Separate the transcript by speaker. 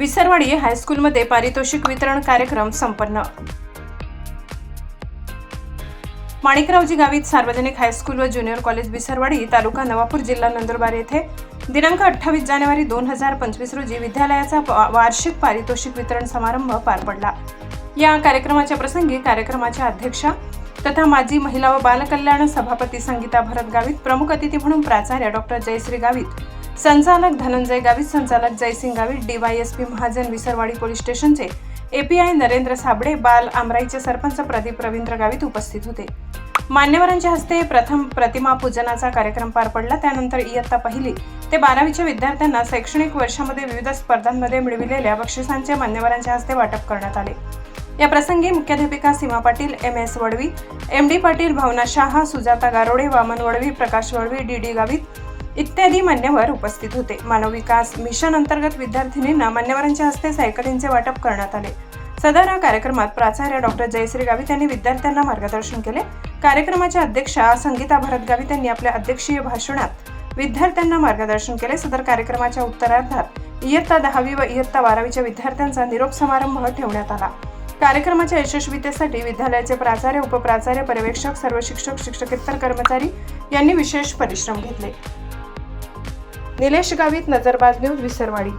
Speaker 1: विसरवाडी हायस्कूलमध्ये पारितोषिक वितरण कार्यक्रम संपन्न. माणिकरावजी गावीत सार्वजनिक हायस्कूल व ज्युनियर कॉलेज विसरवाडी तालुका नवापूर जिल्हा नंदुरबार येथे दिनांक अठ्ठावीस जानेवारी दोन हजार पंचवीस रोजी विद्यालयाचा वार्षिक पारितोषिक वितरण समारंभ पार पडला. या कार्यक्रमाच्या प्रसंगी कार्यक्रमाच्या अध्यक्षा तथा माजी महिला व बालकल्याण सभापती संगीता भरत गावित प्रमुख अतिथी म्हणून प्राचार्य डॉक्टर जयश्री गावित संचालक धनंजय गावित संचालक जयसिंग गावित डीवायएसपी महाजन विसरवाडी पोलीस स्टेशनचे एपीआय नरेंद्र साबडे बाल आमराईचे सरपंच प्रदीप रवींद्र गावित उपस्थित होते. मान्यवरांच्या हस्ते प्रथम प्रतिमा पूजनाचा कार्यक्रम पार पडला. त्यानंतर इयत्ता पहिली ते बारावीच्या विद्यार्थ्यांना शैक्षणिक वर्षामध्ये विविध स्पर्धांमध्ये मिळविलेल्या बक्षिसांचे मान्यवरांच्या हस्ते वाटप करण्यात आले. या प्रसंगी मुख्याध्यापिका Seema Patil M S Vadvi M D Patil Bhavana Shah Sujata Garode Vaman Vadvi Prakash Vadvi D D Gavit इत्यादी मान्यवर उपस्थित होते. मानव विकास मिशन अंतर्गत विद्यार्थिनींना मान्यवरांच्या हस्ते सायकलींचे वाटप करण्यात आले. सदर कार्यक्रमात प्राचार्य डॉक्टर जयश्री गावित यांनी विद्यार्थ्यांना मार्गदर्शन केले. कार्यक्रमाच्या अध्यक्षा संगीता भरत गावित यांनी आपल्या अध्यक्षीय भाषणात विद्यार्थ्यांना मार्गदर्शन केले. सदर कार्यक्रमाच्या उत्तरार्धात इयत्ता दहावी व इयत्ता बारावीच्या विद्यार्थ्यांचा निरोप समारंभ ठेवण्यात आला. कार्यक्रमाच्या यशस्वीतेसाठी विद्यालयाचे प्राचार्य उपप्राचार्य पर्यवेक्षक सर्व शिक्षक शिक्षकेतर कर्मचारी यांनी विशेष परिश्रम घेतले. निलेश गावित नजरबाज न्यूज विसरवाडी.